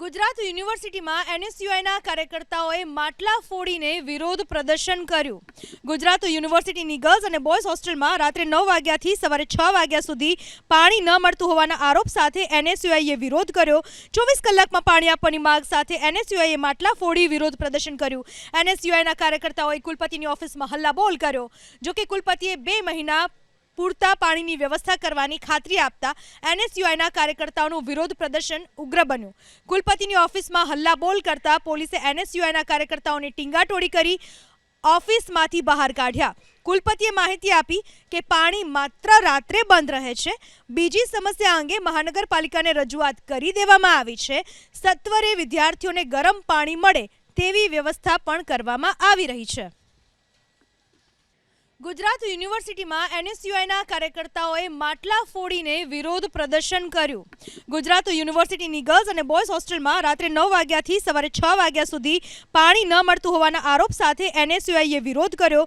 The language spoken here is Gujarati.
ગુજરાત યુનિવર્સિટીમાં એનએસયુઆઈના કાર્યકર્તાઓએ માટલા ફોડીને વિરોધ પ્રદર્શન કર્યું. ગુજરાત યુનિવર્સિટીની ગર્લ્સ અને બોયઝ હોસ્ટેલમાં રાત્રે નવ વાગ્યાથી સવારે છ વાગ્યા સુધી પાણી ન મળતું હોવાના આરોપ સાથે એનએસયુઆઈએ વિરોધ કર્યો. ચોવીસ કલાકમાં પાણી આપવાની માંગ સાથે એનએસયુઆઈએ માટલા ફોડી વિરોધ પ્રદર્શન કર્યું. એનએસયુઆઈના કાર્યકર્તાઓએ કુલપતિની ઓફિસમાં હલ્લાબોલ કર્યો. જોકે કુલપતિએ બે મહિના પૂરતા પાણીની વ્યવસ્થા કરવાની ખાતરી આપતા એનએસયુઆઈના કાર્યકર્તાઓનું વિરોધ પ્રદર્શન ઉગ્ર બન્યું. કુલપતિની ઓફિસમાં હલ્લાબોલ કરતા પોલીસે એનએસયુઆઈના કાર્યકર્તાઓની ટીંગાટોળી કરી ઓફિસમાંથી બહાર કાઢ્યા. કુલપતિએ માહિતી આપી કે પાણી માત્ર રાત્રે બંધ રહે છે. બીજી સમસ્યા અંગે મહાનગરપાલિકાને રજૂઆત કરી દેવામાં આવી છે. સત્વરે વિદ્યાર્થીઓને ગરમ પાણી મળે તેવી વ્યવસ્થા પણ કરવામાં આવી રહી છે. ગુજરાત યુનિવર્સિટીમાં એનએસયુઆઈના કાર્યકર્તાઓએ માટલા ફોડીને વિરોધ પ્રદર્શન કર્યું. ગુજરાત યુનિવર્સિટીની ગર્લ્સ અને બોયઝ હોસ્ટેલમાં રાત્રે નવ વાગ્યાથી સવારે છ વાગ્યા સુધી પાણી ન મળતું હોવાના આરોપ સાથે એનએસયુઆઈએ વિરોધ કર્યો.